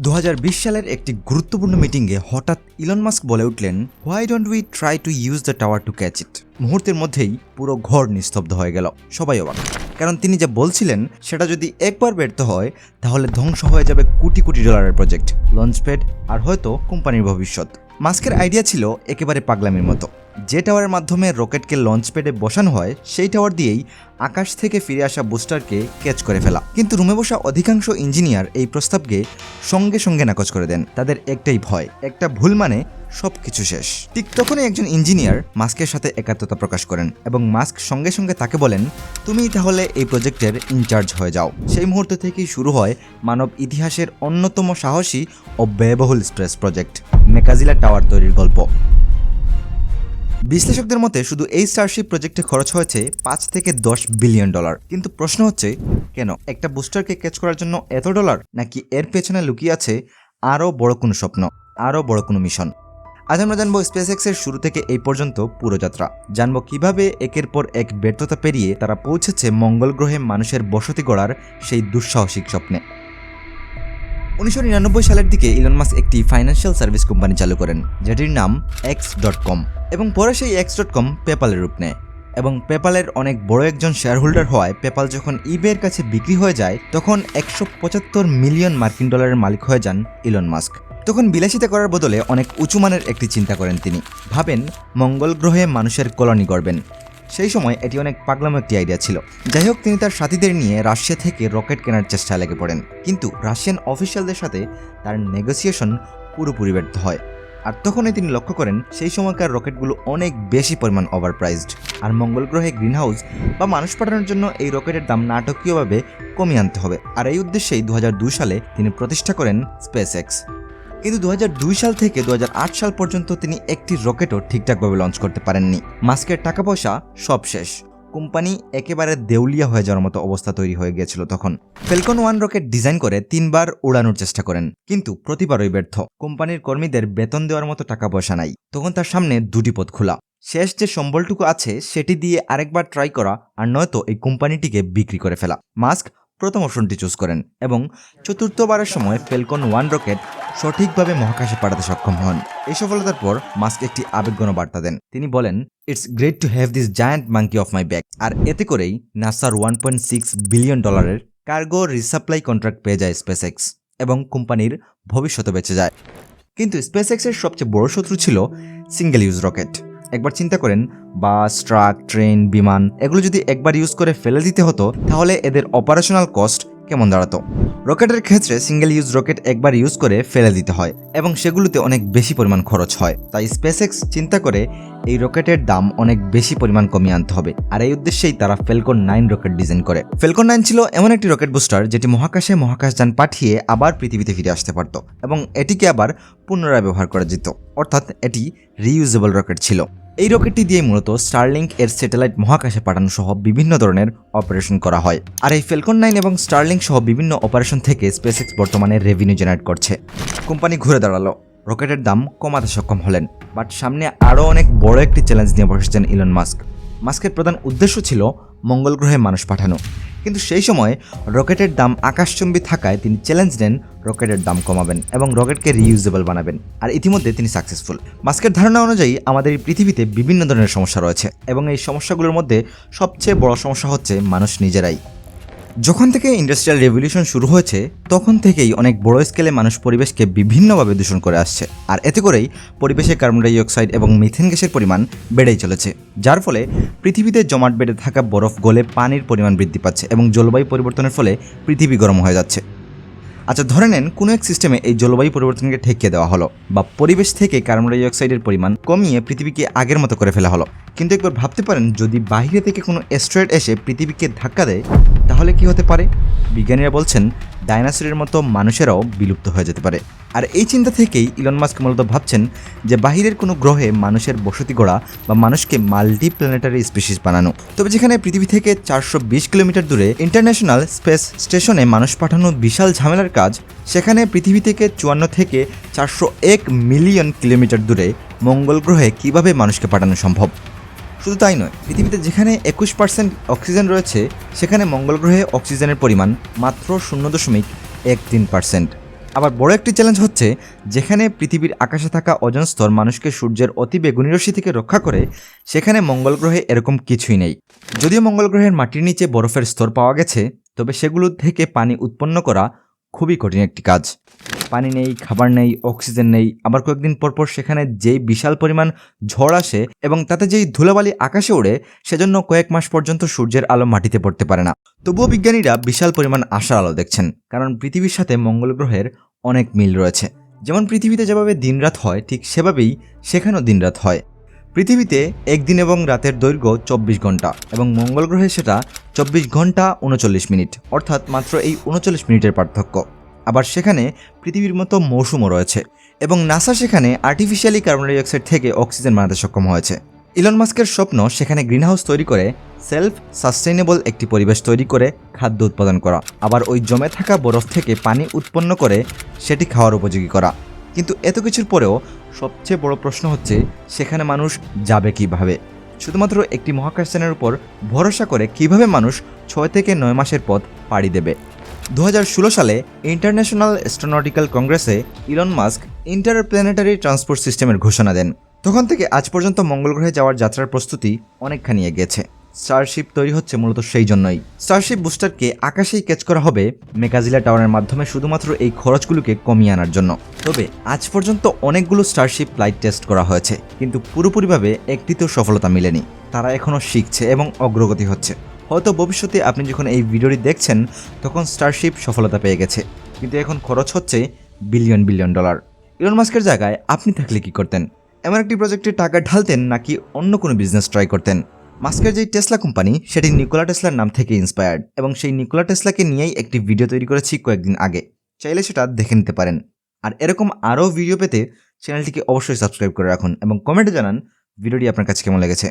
দু হাজার বিশ সালের একটি গুরুত্বপূর্ণ মিটিংয়ে হঠাৎ ইলন মাস্ক বলে উঠলেন why don't we try to use the tower to catch it মুহূর্তের মধ্যেই পুরো ঘর নিস্তব্ধ হয়ে গেল। সবাই অবাক। কারণ তিনি যা বলছিলেন, সেটা যদি একবার ব্যর্থ হয়, তাহলে ধ্বংস হয়ে যাবে কোটি কোটি ডলারের প্রজেক্ট লঞ্চপ্যাড আর হয়তো কোম্পানির ভবিষ্যৎ। মাস্কের আইডিয়া ছিল একেবারে পাগলামির মতো। যে টাওয়ারের মাধ্যমে রকেটকে লঞ্চ প্যাডে বসানো হয়, সেই টাওয়ার দিয়েই আকাশ থেকে ফিরে আসা বুস্টারকে ক্যাচ করে ফেলা। কিন্তু রুমে বসা অধিকাংশ ইঞ্জিনিয়ার এই প্রস্তাবকে সঙ্গে সঙ্গে নাকচ করে দেন। তাদের একটাই ভয়, একটা ভুল মানে সব কিছু শেষ। ঠিক তখনই একজন ইঞ্জিনিয়ার মাস্কের সাথে একাত্মতা প্রকাশ করেন এবং মাস্ক সঙ্গে সঙ্গে তাকে বলেন তুমি তাহলে এই প্রজেক্টের ইনচার্জ হয়ে যাও। সেই মুহূর্ত থেকেই শুরু হয় মানব ইতিহাসের অন্যতম সাহসী ও ব্যয়বহুল স্পেস প্রজেক্ট মেকাজিলা টাওয়ার তৈরির গল্প। বিশ্লেষকদের মতে শুধু এই স্টারশিপ প্রজেক্টে খরচ হয়েছে পাঁচ থেকে দশ বিলিয়ন ডলার কিন্তু প্রশ্ন হচ্ছে, কেন? একটা বুস্টারকে ক্যাচ করার জন্য এত ডলার নাকি এর পেছনে লুকিয়ে আছে আরও বড় কোনো স্বপ্ন, আরও বড় কোনো মিশন আজ আমরা জানব স্পেস এক্সের শুরু থেকে এই পর্যন্ত পুরো যাত্রা। জানব কীভাবে একের পর এক ব্যর্থতা পেরিয়ে তারা পৌঁছেছে মঙ্গল গ্রহে মানুষের বসতি গড়ার সেই দুঃসাহসিক স্বপ্নে। উনিশশো নিরানব্বই সালের দিকে ইলন মাস্ক একটি ফাইন্যান্সিয়াল সার্ভিস কোম্পানি চালু করেন, যেটির নাম এক্স ডট কম এবং পরে সেই এক্স ডট কম পেপালের রূপ নেয়। এবং পেপালের অনেক বড় একজন শেয়ার হোল্ডার হওয়ায় পেপাল যখন ইবের কাছে বিক্রি হয়ে যায়, তখন একশো পঁচাত্তর মিলিয়ন মার্কিন ডলারের মালিক হয়ে যান ইলন মাস্ক তখন বিলাসিতা করার বদলে অনেক উঁচু মানের একটি চিন্তা করেন তিনি। ভাবেন, মঙ্গল গ্রহে মানুষের কলোনি গড়বেন। সেই সময় এটি অনেক পাগলাম একটি আইডিয়া ছিল। যাই হোক, তিনি তার সাথীদের নিয়ে রাশিয়া থেকে রকেট কেনার চেষ্টায় লেগে পড়েন। কিন্তু রাশিয়ান অফিসিয়ালদের সাথে তার নেগোসিয়েশন পুরোপুরি ব্যর্থ হয়। আর তখনই তিনি লক্ষ্য করেন সেই সময়কার রকেটগুলো অনেক বেশি পরিমাণ ওভারপ্রাইজড আর মঙ্গল গ্রহে গ্রিনহাউস বা মানুষ পাঠানোর জন্য এই রকেটের দাম নাটকীয়ভাবে কমিয়ে আনতে হবে। আর এই উদ্দেশ্যেই দু হাজার দুই সালে তিনি প্রতিষ্ঠা করেন স্পেস এক্স কিন্তু দু হাজার দুই সাল থেকে দুহাজার আট সাল পর্যন্ত তিনি একটি রকেটও ঠিকঠাকভাবে লঞ্চ করতে পারেননি। মাস্কের টাকা পয়সা সব শেষ। কোম্পানি একেবারে দেউলিয়া হয়ে যাওয়ার মতো অবস্থা তৈরি হয়ে গিয়েছিল তখন। ফেলকন ওয়ান রকেট ডিজাইন করে তিনবার উড়ানোর চেষ্টা করেন, কিন্তু প্রতিবারই ব্যর্থ। কোম্পানির কর্মীদের বেতন দেওয়ার মতো টাকা পয়সা নাই। তখন তার সামনে দুটি পথ খোলা। শেষ যে সম্বলটুকু আছে, সেটি দিয়ে আরেকবার ট্রাই করা আর নয়তো এই কোম্পানিটিকে বিক্রি করে ফেলা। মাস্ক প্রথম অপশনটি চুজ করেন এবং চতুর্থবারের সময় ফেলকন ওয়ান রকেট সঠিকভাবে মহাকাশে পাঠাতে সক্ষম হন। এই সফলতার পর মাস্ক একটি আবেগগণ বার্তা দেন। তিনি বলেন it's great to have this giant monkey off my bag আর এতে করেই নাসার ওয়ান পয়েন্ট সিক্স বিলিয়ন ডলারের কার্গো রিসাপ্লাই কন্ট্রাক্ট পেয়ে যায় স্পেস এক্স এবং কোম্পানির ভবিষ্যতে বেঁচে যায়। কিন্তু স্পেস এক্সের সবচেয়ে বড় শত্রু ছিল সিঙ্গেল ইউজ রকেট একবার চিন্তা করেন, বাস, ট্রাক, ট্রেন, বিমান, এগুলো যদি একবার ইউজ করে ফেলে দিতে হতো, তাহলে এদের অপারেশনাল কস্ট কেমন দাঁড়াতো? রকেটের ক্ষেত্রে সিঙ্গেল ইউজ রকেট একবার ইউজ করে ফেলে দিতে হয় এবং সেগুলোতে অনেক বেশি পরিমাণ খরচ হয়। তাই স্পেসএক্স চিন্তা করে এই রকেটের দাম অনেক বেশি পরিমাণ কমিয়ে আনতে হবে। আর এই উদ্দেশ্যেই তারা ফেলকন নাইন রকেট ডিজাইন করে। ফেলকন নাইন ছিল এমন একটি রকেট বুস্টার যেটি মহাকাশে মহাকাশযান পাঠিয়ে আবার পৃথিবীতে ফিরে আসতে পারত এবং এটিকে আবার পুনরায় ব্যবহার করা যেত। অর্থাৎ এটি রিইউজেবল রকেট ছিল। এই রকেটটি দিয়ে মূলত স্টারলিংক এর স্যাটেলাইট মহাকাশে পাঠানো সহ বিভিন্ন ধরনের অপারেশন করা হয়। আর এই ফেলকন নাইন এবং স্টারলিংক সহ বিভিন্ন অপারেশন থেকে স্পেসএক্স বর্তমানে রেভিনিউ জেনারেট করছে। কোম্পানি ঘুরে দাঁড়াল। রকেটের দাম কমাতে সক্ষম হলেন। বাট সামনে আরও অনেক বড় একটি চ্যালেঞ্জ নিয়ে বসেছেন ইলন মাস্ক মাস্কের প্রধান উদ্দেশ্য ছিল মঙ্গল গ্রহে মানুষ পাঠানো। কিন্তু সেই সময় রকেটের দাম আকাশচুম্বী থাকায় তিনি চ্যালেঞ্জ নেন রকেটের দাম কমাবেন এবং রকেটকে রিইউজেবল বানাবেন। আর ইতিমধ্যে তিনি সাকসেসফুল মাস্কের ধারণা অনুযায়ী আমাদের এই পৃথিবীতে বিভিন্ন ধরনের সমস্যা রয়েছে এবং এই সমস্যাগুলোর মধ্যে সবচেয়ে বড় সমস্যা হচ্ছে মানুষ নিজেরাই। যখন থেকে ইন্ডাস্ট্রিয়াল রেভলিউশন শুরু হয়েছে, তখন থেকেই অনেক বড় স্কেলে মানুষ পরিবেশকে বিভিন্নভাবে দূষণ করে আসছে। আর এতে করেই পরিবেশে কার্বন ডাইঅক্সাইড এবং মিথেন গ্যাসের পরিমাণ বেড়েই চলেছে। যার ফলে পৃথিবীতে জমাট বেড়ে থাকা বরফ গলে পানির পরিমাণ বৃদ্ধি পাচ্ছে এবং জলবায়ু পরিবর্তনের ফলে পৃথিবী গরম হয়ে যাচ্ছে। আচ্ছা ধরে নেন কোনো এক সিস্টেমে এই জলবায়ু পরিবর্তনকে ঠেকিয়ে দেওয়া হলো বা পরিবেশ থেকে কার্বন ডাইঅক্সাইডের পরিমাণ কমিয়ে পৃথিবীকে আগের মতো করে ফেলা হলো। কিন্তু একবার ভাবতে পারেন, যদি বাহিরে থেকে কোনো অ্যাস্ট্রয়েড এসে পৃথিবীকে ধাক্কা দেয়, তাহলে কি হতে পারে? বিজ্ঞানীরা বলছেন ডাইনোসরের মতো মানুষেরাও বিলুপ্ত হয়ে যেতে পারে। আর এই চিন্তা থেকেই ইলন মাস্ক মূলত ভাবছেন যে বাহিরের কোনো গ্রহে মানুষের বসতি গড়া বা মানুষকে মাল্টি প্ল্যানেটারি স্পিসিস বানানো। তবে যেখানে পৃথিবী থেকে চারশো বিশ কিলোমিটার দূরে ইন্টারন্যাশনাল স্পেস স্টেশনে মানুষ পাঠানো বিশাল ঝামেলার কাজ, সেখানে পৃথিবী থেকে চুয়ান্ন থেকে চারশো এক মিলিয়ন কিলোমিটার দূরে মঙ্গল গ্রহে কীভাবে মানুষকে পাঠানো সম্ভব? শুধু তাই নয়, পৃথিবীতে যেখানে একুশ পার্সেন্ট অক্সিজেন রয়েছে, সেখানে মঙ্গল গ্রহে অক্সিজেনের পরিমাণ মাত্র শূন্য দশমিক এক তিন পার্সেন্ট আবার বড় একটি চ্যালেঞ্জ হচ্ছে, যেখানে পৃথিবীর আকাশে থাকা ওজন স্তর মানুষকে সূর্যের অতি বেগুনি রশ্মি থেকে রক্ষা করে, সেখানে মঙ্গল গ্রহে এরকম কিছুই নেই। যদিও মঙ্গল গ্রহের মাটির নিচে বরফের স্তর পাওয়া গেছে, তবে সেগুলো থেকে পানি উৎপন্ন করা খুবই কঠিন একটি কাজ। পানি নেই, খাবার নেই, অক্সিজেন নেই। আবার কয়েকদিন পরপর সেখানে যেই বিশাল পরিমাণ ঝড় আসে এবং তাতে যেই ধুলাবালি আকাশে ওড়ে, সেজন্য কয়েক মাস পর্যন্ত সূর্যের আলো মাটিতে পড়তে পারে না। তবুও বিজ্ঞানীরা বিশাল পরিমাণ আশার আলো দেখছেন, কারণ পৃথিবীর সাথে মঙ্গল গ্রহের অনেক মিল রয়েছে। যেমন পৃথিবীতে যেভাবে দিনরাত হয়, ঠিক সেভাবেই সেখানেও দিনরাত হয়। পৃথিবীতে একদিন এবং রাতের দৈর্ঘ্য চব্বিশ ঘণ্টা এবং মঙ্গল গ্রহে সেটা চব্বিশ ঘণ্টা উনচল্লিশ মিনিট, অর্থাৎ মাত্র এই উনচল্লিশ মিনিটের পার্থক্য। আবার সেখানে পৃথিবীর মতো মৌসুমও রয়েছে এবং নাসা সেখানে আর্টিফিশিয়ালি কার্বন ডাইঅক্সাইড থেকে অক্সিজেন বানাতে সক্ষম হয়েছে। ইলন মাস্কের স্বপ্ন সেখানে গ্রিনহাউস তৈরি করে সেলফ সাস্টেইনেবল একটি পরিবেশ তৈরি করে খাদ্য উৎপাদন করা। আবার ওই জমে থাকা বরফ থেকে পানি উৎপন্ন করে সেটি খাওয়ার উপযোগী করা। কিন্তু এত কিছুর পরেও সবচেয়ে বড় প্রশ্ন হচ্ছে, সেখানে মানুষ যাবে কীভাবে? শুধুমাত্র একটি মহাকাশযানের উপর ভরসা করে কীভাবে মানুষ ছয় থেকে নয় মাসের পথ পাড়ি দেবে? দু হাজার ষোলো সালে ইন্টারন্যাশনাল অ্যাস্ট্রোনটিক্যাল কংগ্রেসে ইলন মাস্ক ইন্টারপ্ল্যানেটারি ট্রান্সপোর্ট সিস্টেমের ঘোষণা দেন। তখন থেকে আজ পর্যন্ত মঙ্গল গ্রহে যাওয়ার যাত্রার প্রস্তুতি অনেকখানি এগিয়েছে। স্টারশিপ তৈরি হচ্ছে মূলত সেই জন্যই। স্টারশিপ বুস্টারকে আকাশেই ক্যাচ করা হবে মেকাজিলা টাওয়ারের মাধ্যমে শুধুমাত্র এই খরচগুলোকে কমিয়ে আনার জন্য। তবে আজ পর্যন্ত অনেকগুলো স্টারশিপ ফ্লাইট টেস্ট করা হয়েছে, কিন্তু পুরোপুরিভাবে একটিতেও সফলতা মিলেনি। তারা এখনও শিখছে এবং অগ্রগতি হচ্ছে। হয়তো ভবিষ্যতে আপনি যখন এই ভিডিওটি দেখছেন, তখন স্টারশিপ সফলতা পেয়ে গেছে। কিন্তু এখন খরচ হচ্ছে বিলিয়ন বিলিয়ন ডলার। ইলন মাস্কের জায়গায় আপনি থাকলে কি করতেন? এমন একটি প্রজেক্টে টাকা ঢালতেন নাকি অন্য কোনো বিজনেস ট্রাই করতেন? মাস্কের যে টেসলা কোম্পানি, সেটি নিকোলা টেসলার নাম থেকে ইন্সপায়ার্ড এবং সেই নিকোলা টেসলাকে নিয়েই একটি ভিডিও তৈরি করেছি কয়েকদিন আগে। চাইলে সেটা দেখে নিতে পারেন। আর এরকম আরও ভিডিও পেতে চ্যানেলটিকে অবশ্যই সাবস্ক্রাইব করে রাখুন এবং কমেন্টে জানান ভিডিওটি আপনার কাছে কেমন লেগেছে।